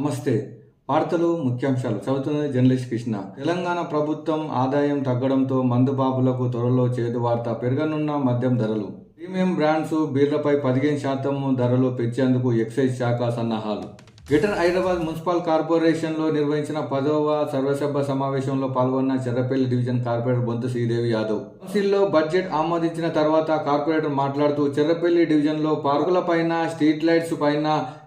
నమస్తే. వార్తలు ముఖ్యాంశాలు. చదువుతున్నది జర్నలిస్ట్ కృష్ణ. తెలంగాణ ప్రభుత్వం ఆదాయం తగ్గడంతో మందుబాబులకు త్వరలో చేదు వార్త పెరగనున్న మద్యం ధరలు. ప్రీమియం బ్రాండ్స్ బీర్లపై పదిహేను శాతం ధరలు పెంచేందుకు ఎక్సైజ్ శాఖ సన్నాహాలు. గ్రేటర్ హైదరాబాద్ మున్సిపల్ కార్పొరేషన్లో నిర్వహించిన పదవ సర్వసభ సమావేశంలో పాల్గొన్న చెర్రపల్లి డివిజన్ కార్పొరేటర్ బొంతు శ్రీదేవి యాదవ్. కౌన్సిల్లో బడ్జెట్ ఆమోదించిన తర్వాత కార్పొరేటర్ మాట్లాడుతూ చెర్రపల్లి డివిజన్లో పార్కుల పైన స్ట్రీట్ లైట్స్ పైన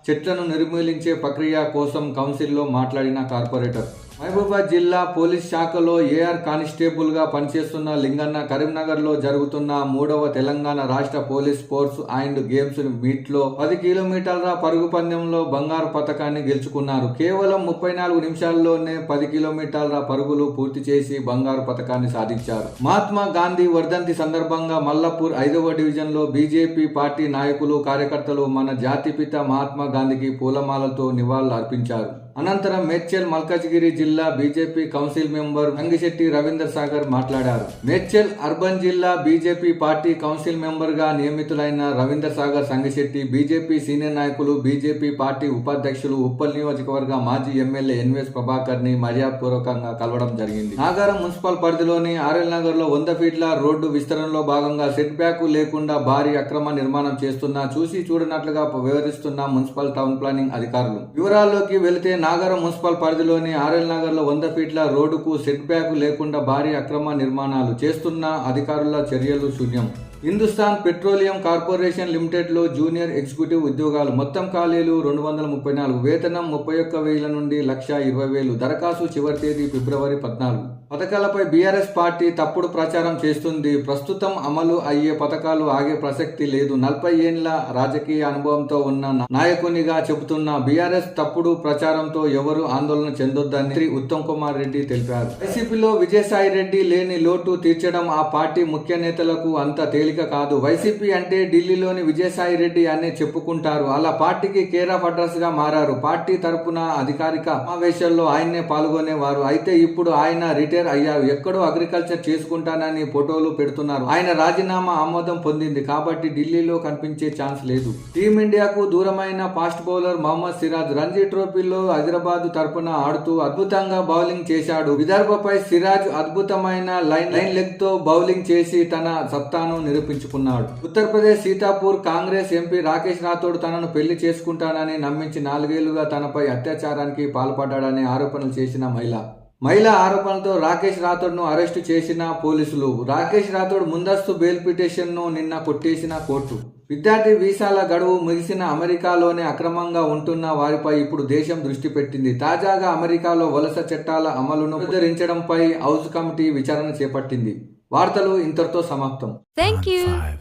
చెట్లను నిర్మూలించే ప్రక్రియ కోసం కౌన్సిల్లో మాట్లాడిన కార్పొరేటర్. మహబూబాబాద్ జిల్లా పోలీస్ శాఖలో ఏఆర్ కానిస్టేబుల్గా పనిచేస్తున్న లింగన్న కరీంనగర్లో జరుగుతున్న మూడవ తెలంగాణ రాష్ట్ర పోలీస్ స్పోర్ట్స్ అండ్ గేమ్స్ మీట్లో పది కిలోమీటర్ల పరుగు పందెంలో బంగారు పథకాన్ని గెలుచుకున్నారు. కేవలం ముప్పై నాలుగు నిమిషాల్లోనే పది కిలోమీటర్ల పరుగులు పూర్తి చేసి బంగారు పథకాన్ని సాధించారు. మహాత్మా గాంధీ వర్ధంతి సందర్భంగా మల్లపూర్ ఐదవ డివిజన్లో బీజేపీ పార్టీ నాయకులు కార్యకర్తలు మన జాతిపిత మహాత్మా గాంధీకి పూలమాలతో నివాళులు అర్పించారు అనంతరం మేడ్చల్ మల్కాజ్గిరి జిల్లా BJP council member Rangishetti Ravinder Sagar మాట్లాడారు. మేడ్చల్ అర్బన్ జిల్లా బీజేపీ పార్టీ కౌన్సిల్ మెంబర్గా నియమితులైన రవీందర్ సాగర్ సంగిశెట్టి బీజేపీ సీనియర్ నాయకులు బీజేపీ పార్టీ ఉపాధ్యక్షులు ఉప్పల్ నియోజకవర్గ మాజీ ఎమ్మెల్యే ఎన్వీఎస్ ప్రభాకర్ని మర్యాదపూర్వకంగా కలవడం జరిగింది. నాగారం మున్సిపల్ పరిధిలోని ఆర్ఎల్ నగర్లో వంద ఫీట్ల రోడ్డు విస్తరణలో భాగంగా సెట్ బ్యాక్ లేకుండా భారీ అక్రమ నిర్మాణం చేస్తున్నా చూసి చూడనట్లుగా వివరిస్తున్న మున్సిపల్ టౌన్ ప్లానింగ్ అధికారులు. వివరాల్లోకి వెళితే నాగరం మున్సిపల్ పరిధిలోని ఆర్ఎల్ నగర్లో వంద ఫీట్ల రోడ్డుకు సెట్ బ్యాక్ లేకుండా భారీ అక్రమ నిర్మాణాలు చేస్తున్న అధికారుల చర్యలు శూన్యం. హిందుస్థాన్ పెట్రోలియం కార్పొరేషన్ లిమిటెడ్లో జూనియర్ ఎగ్జిక్యూటివ్ ఉద్యోగాలు. మొత్తం ఖాళీలు రెండు వందల ముప్పై నాలుగు. వేతనం ముప్పై ఒక్క వేల నుండి లక్ష ఇరవై వేలు. దరఖాస్తు చివరి తేదీ ఫిబ్రవరి పద్నాలుగు. పథకాలపై బీఆర్ఎస్ పార్టీ తప్పుడు ప్రచారం చేస్తుంది. ప్రస్తుతం అమలు అయ్యే పథకాలు ఆగే ప్రసక్తి లేదు. నలభై ఏండ్ల రాజకీయ అనుభవంతో ఉన్న నాయకునిగా చెబుతున్న బీఆర్ఎస్ తప్పుడు ప్రచారంతో ఎవరు ఆందోళన చెందొద్దని శ్రీ ఉత్తమ్ కుమార్ రెడ్డి తెలిపారు. వైసీపీలో విజయసాయి రెడ్డి లేని లోటు తీర్చడం ఆ పార్టీ ముఖ్య నేతలకు అంత తేలి తేలిక కాదు. వైసీపీ అంటే ఢిల్లీలోని విజయసాయి రెడ్డి అనే చెప్పుకుంటారు. అలా పార్టీకి కేర్ ఆఫ్ అడ్రస్గా మారారు. పార్టీ తరపున అధికారిక సమావేశాల్లో ఆయన్నే పాల్గొనేవారు. అయితే ఇప్పుడు ఆయన రిటైర్ అయ్యారు. ఎక్కడో అగ్రికల్చర్ చేసుకుంటానని ఫోటోలు పెడుతున్నారు. ఆయన రాజీనామా ఆమోదం పొందింది. కాబట్టి ఢిల్లీలో కనిపించే ఛాన్స్ లేదు. టీమిండియాకు దూరమైన ఫాస్ట్ బౌలర్ మహమ్మద్ సిరాజ్ రంజీ ట్రోఫీలో హైదరాబాద్ తరపున ఆడుతూ అద్భుతంగా బౌలింగ్ చేశాడు. విదర్భపై సిరాజ్ అద్భుతమైన లైన్ లైన్ లెగ్తో బౌలింగ్ చేసి తన సత్తాను నిరూపించుకున్నాడు. ఉత్తరప్రదేశ్ సీతాపూర్ కాంగ్రెస్ ఎంపీ రాకేష్ రాథోడ్ తనను పెళ్ళి చేసుకుంటానని నమ్మించి నాలుగేళ్ళుగా తనపై అత్యాచారానికి పాల్పడ్డాడని ఆరోపణలు చేసిన మహిళ. మహిళ ఆరోపణలతో రాకేష్ రాథోడ్ను అరెస్టు చేసిన పోలీసులు. రాకేష్ రాథోడ్ ముందస్తు బెయిల్ పిటిషన్ను నిన్న కొట్టేసిన కోర్టు. విద్యార్థి వీసాల గడువు ముగిసిన అమెరికాలోనే అక్రమంగా ఉంటున్న వారిపై ఇప్పుడు దేశం దృష్టి పెట్టింది. తాజాగా అమెరికాలో వలస చట్టాల అమలును ఉద్ధరించడంపై హౌస్ కమిటీ విచారణ చేపట్టింది. వార్తలు ఇంతటితో సమాప్తం Thank you. Five,